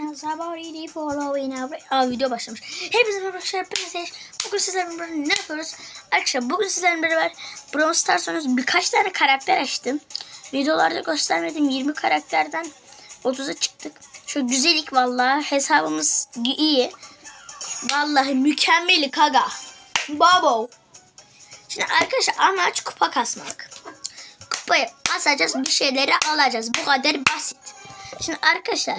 Somebody following every... Aa video başlamış. Hepinize merhaba arkadaşlar. Ben Ateş. Bugün sizlerle beraber ne yapıyoruz? Arkadaşlar bugün sizlerle beraber Brawl Stars oynuyoruz. Birkaç tane karakter açtım. Videolarda göstermedim. 20 karakterden 30'a çıktık. Şu güzellik vallahi hesabımız iyi. Vallahi mükemmeli kaga. Babo. Şimdi arkadaşlar amaç kupa kasmak. Kupayı asacağız bir şeyleri alacağız. Bu kadar basit. Şimdi arkadaşlar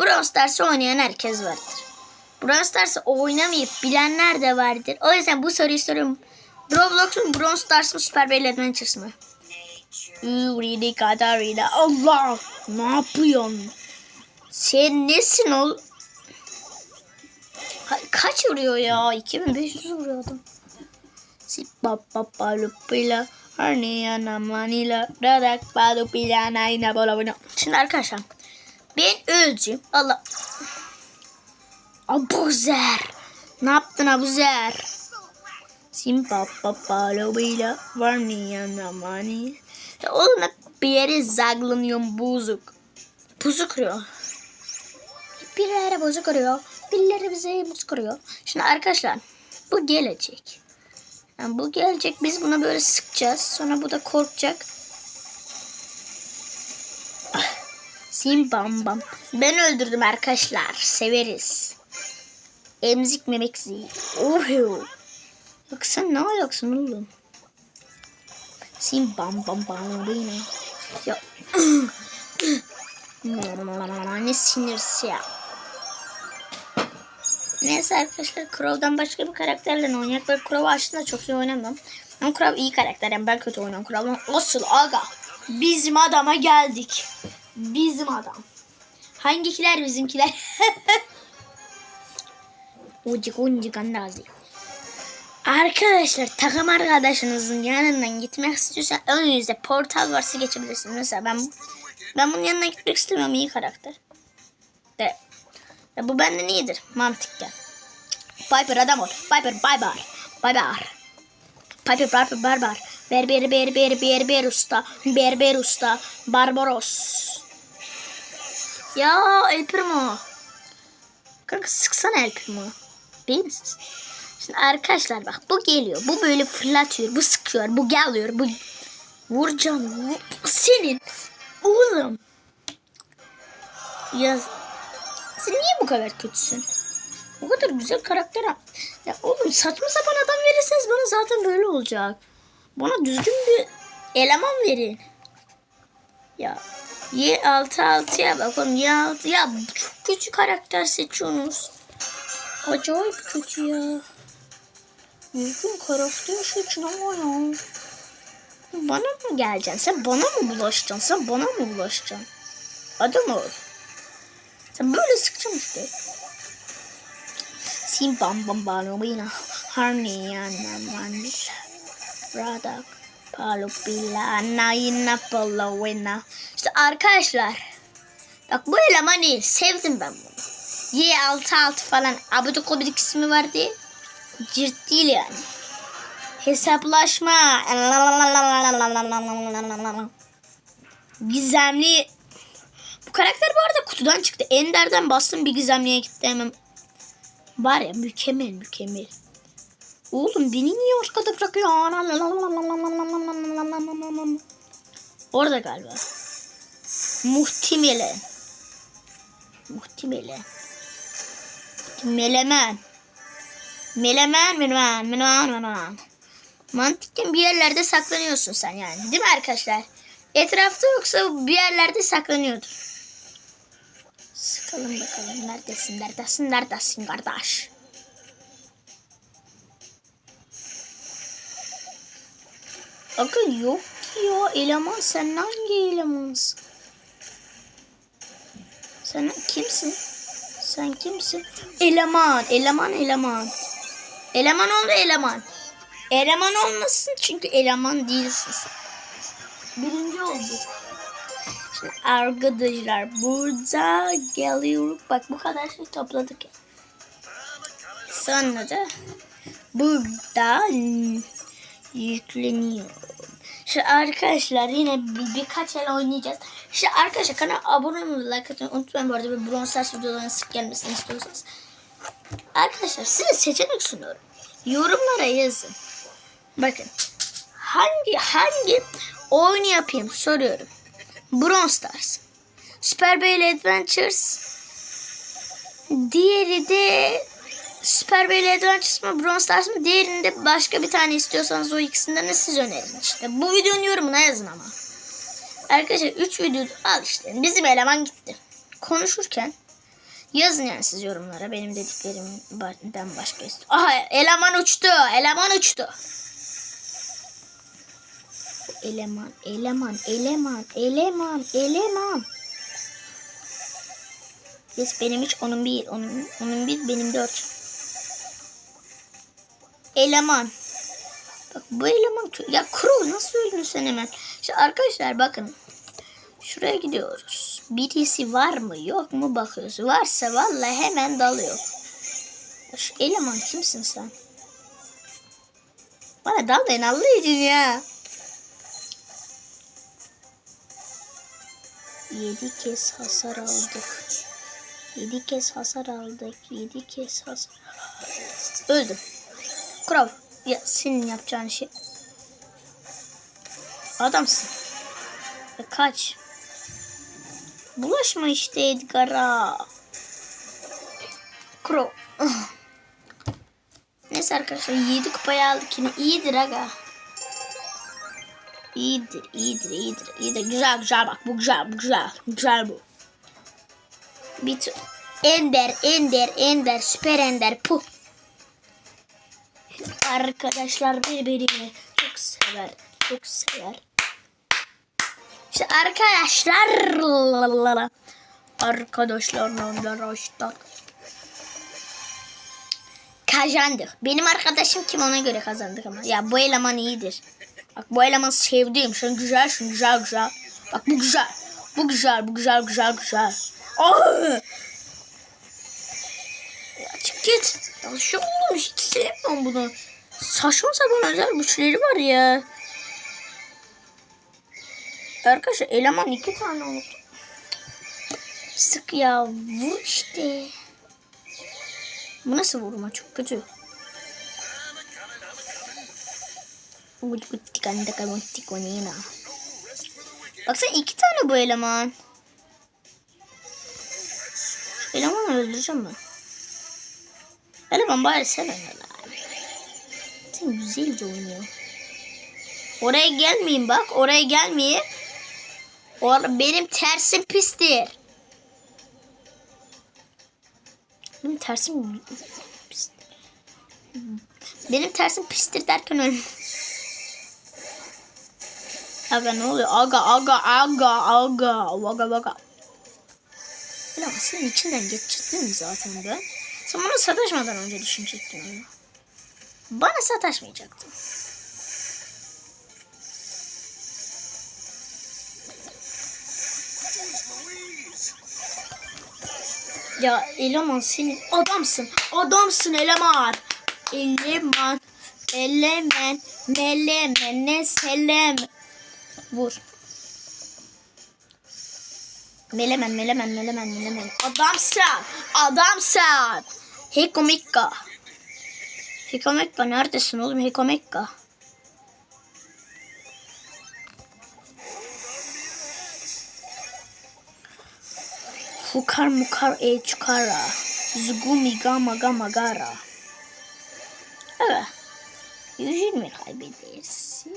Brawl Stars'ı oynayan herkes vardır. Brawl Stars'ı oynamayıp bilenler de vardır. O yüzden bu soruyu soruyorum. Roblox mu Brawl Stars mı Super Bell Adventures mı? Uri Katarina Allah ne yapıyorsun? Sen nesin ol? Ka- kaç vuruyor ya? 2500 vuruyor adam. Sipapapalupila Arniana manila Dadak palupila Naina bolavina Şimdi arkadaşlar Ben öleceğim. Allah. Abuzer. Ne yaptın Abuzer? Simpapapalupila Arniana manila Ya oğlum hep bir yere zaglanıyorum bozuk. Bozuk kırıyor. Birileri bozuk kırıyor. Birileri bize bozuk kırıyor. Şimdi arkadaşlar Bu gelecek. Yani bu gelecek biz buna böyle sıkacağız. Sonra bu da korkacak. Sim bam bam. Ben öldürdüm arkadaşlar. Severiz. Emzik memek zi. Oho. Bak sen ne ayaksın oğlum? Sim bam bam bam bam. Ya. ne sinirsi ya. Neyse arkadaşlar Crow'dan başka bir karakterle oynayak. Ben Crow'u aslında çok iyi oynamam. Ama Crow iyi karakter. Yani ben kötü oynuyorum Crow'u. Asıl aga. Bizim adama geldik. Bizim adam. Hangikiler bizimkiler? Ucuk uncuk andazi. Arkadaşlar takım arkadaşınızın yanından gitmek istiyorsan önünüzde portal varsa geçebilirsiniz. Mesela ben ben bunun yanına gitmek istemiyorum iyi karakter. De ya bu benden iyidir mantıken. Piper adam ol. Piper barbar. Barbar. Piper barbar barbar. Berber ber ber ber ber usta. Berber usta. Barbaros. Ya El Primo. Kanka sıksana El Primo. Beyinsiz. Şimdi arkadaşlar bak bu geliyor. Bu böyle fırlatıyor. Bu sıkıyor. Bu geliyor. Bu vuracağım. Vur. Senin oğlum. Ya sen niye bu kadar kötüsün? O kadar güzel karakter. Ya oğlum saçma sapan adam verirseniz bana zaten böyle olacak. Bana düzgün bir eleman verin. Ya Y6 6'ya bakalım Y6 ya çok kötü karakter seçiyorsunuz. Acayip kötü ya. Düzgün karakter seçin ama ya. Bana mı geleceksin? Sen bana mı bulaşacaksın? Sen bana mı bulaşacaksın? Adam ol. Sen böyle sıkacaksın işte. Sim bam bam bam bina. Harni yana mani. Radak. Palupila. Nayina palawina. Arkadaşlar. Bak bu elemanı sevdim ben bunu. Y66 falan abidik ismi var diye. Cirt değil yani. Hesaplaşma. Gizemli bu karakter bu arada kutudan çıktı. Ender'den bastım bir gizemliğe gitti hemen. Var ya mükemmel mükemmel. Oğlum beni niye arkada bırakıyor? Orada galiba. Muhtemelen. Muhtemelen. Melemen. Melemen, melemen, melemen, melemen. Mantıken bir yerlerde saklanıyorsun sen yani. Değil mi arkadaşlar? Etrafta yoksa bir yerlerde saklanıyordur. Sıkalım bakalım. Neredesin? Neredesin? Neredesin kardeş? Bakın yok ki ya eleman. Sen hangi elemansın? Sen kimsin? Sen kimsin? Eleman, eleman, eleman. Eleman oldu eleman. Eleman olmasın çünkü eleman değilsin. Birinci oldu. Şimdi arkadaşlar burada geliyor. Bak bu kadar şey topladık. Sonra da burada yükleniyor. İşte arkadaşlar yine bir, birkaç el oynayacağız. İşte arkadaşlar kanala abone olmayı, like atmayı unutmayın bu arada. Ve Brawl Stars videolarının sık gelmesini istiyorsanız. Arkadaşlar size seçenek sunuyorum. Yorumlara yazın. Bakın. Hangi hangi oyunu yapayım soruyorum. Brawl Stars. Super Bale Adventures. Diğeri de Super Bale Adventures mı Brawl Stars mı? Diğerinde başka bir tane istiyorsanız o ikisinden de siz önerin işte. Bu videonun yorumuna yazın ama. Arkadaşlar 3 video al işte. Bizim eleman gitti. Konuşurken yazın yani siz yorumlara benim dediklerimden başka istiyor. Aha eleman uçtu. Eleman uçtu. Eleman, eleman, eleman, eleman, eleman. Yes benim hiç onun bir, onun, onun bir, benim dört. Eleman. Bak bu eleman ya Crow nasıl öldün sen hemen? İşte arkadaşlar bakın. Şuraya gidiyoruz. Birisi var mı yok mu bakıyoruz. Varsa vallahi hemen dalıyor. Şu eleman kimsin sen? Bana dalmayın Allah için ya. Yedi kez hasar aldık. Yedi kez hasar aldık. Yedi kez hasar Öldüm. Kral. Ya senin yapacağın şey. Adamsın. Ya kaç. Bulaşma işte Edgar'a. Ah. Neyse arkadaşlar 7 kupayı aldık yine. İyidir aga. İyidir, iyidir, iyidir, iyidir. Güzel, güzel bak. Bu güzel, bu güzel. Güzel bu. Bir Ender, Ender, Ender, Süper Ender, puh. Arkadaşlar birbirini çok sever, çok sever. İşte arkadaşlar, arkadaşlarla arkadaşlar. Kazandık. Benim arkadaşım kim ona göre kazandık ama. Ya bu eleman iyidir. Bak bu eleman sevdiğim. Şun güzel, şun güzel, güzel. Bak bu güzel. Bu güzel, bu güzel, güzel, güzel. Oh! Git. Ya şu oğlum hiç sevmiyorum bunu. Saçma sapan özel güçleri var ya. Arkadaşlar eleman iki tane oldu. Sık ya vur işte. Bu nasıl vurma çok kötü. Baksana iki tane bu eleman. Elemanı öldüreceğim ben. Eleman bari sen lan. Sen güzelce oynuyor. Oraya gelmeyin bak. Oraya gelmeyin. Or benim tersim pistir. Benim tersim pis. Benim tersim pistir derken öyle. Aga ne oluyor? Aga aga aga aga aga aga. Ulan senin içinden mi zaten ben? Sen bana sataşmadan önce düşünecektin onu. Bana sataşmayacaktın. Ya eleman senin adamsın. Adamsın eleman. Eleman. Elemen. Melemen. Ne selem. Vur. Melemen, melemen, melemen, melemen. Adamsın. Adamsın. Hekomekka. Hekomekka neredesin oğlum Hekomekka? Fukar mukar e çukara. Zugumi gama gama gara. Evet. 120 kaybedersin.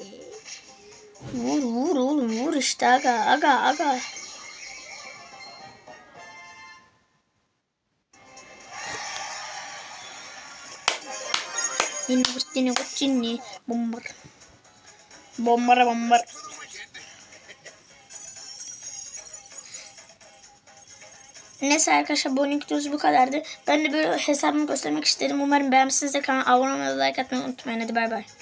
Vur vur oğlum vur işte aga aga aga. Yine kuttini kuttini bombar. Bombara bombar. Neyse arkadaşlar bu videomuz bu kadardı. Ben de böyle hesabımı göstermek istedim. Umarım beğenmişsinizdir. Kanala abone olmayı, like atmayı unutmayın. Hadi bay bay.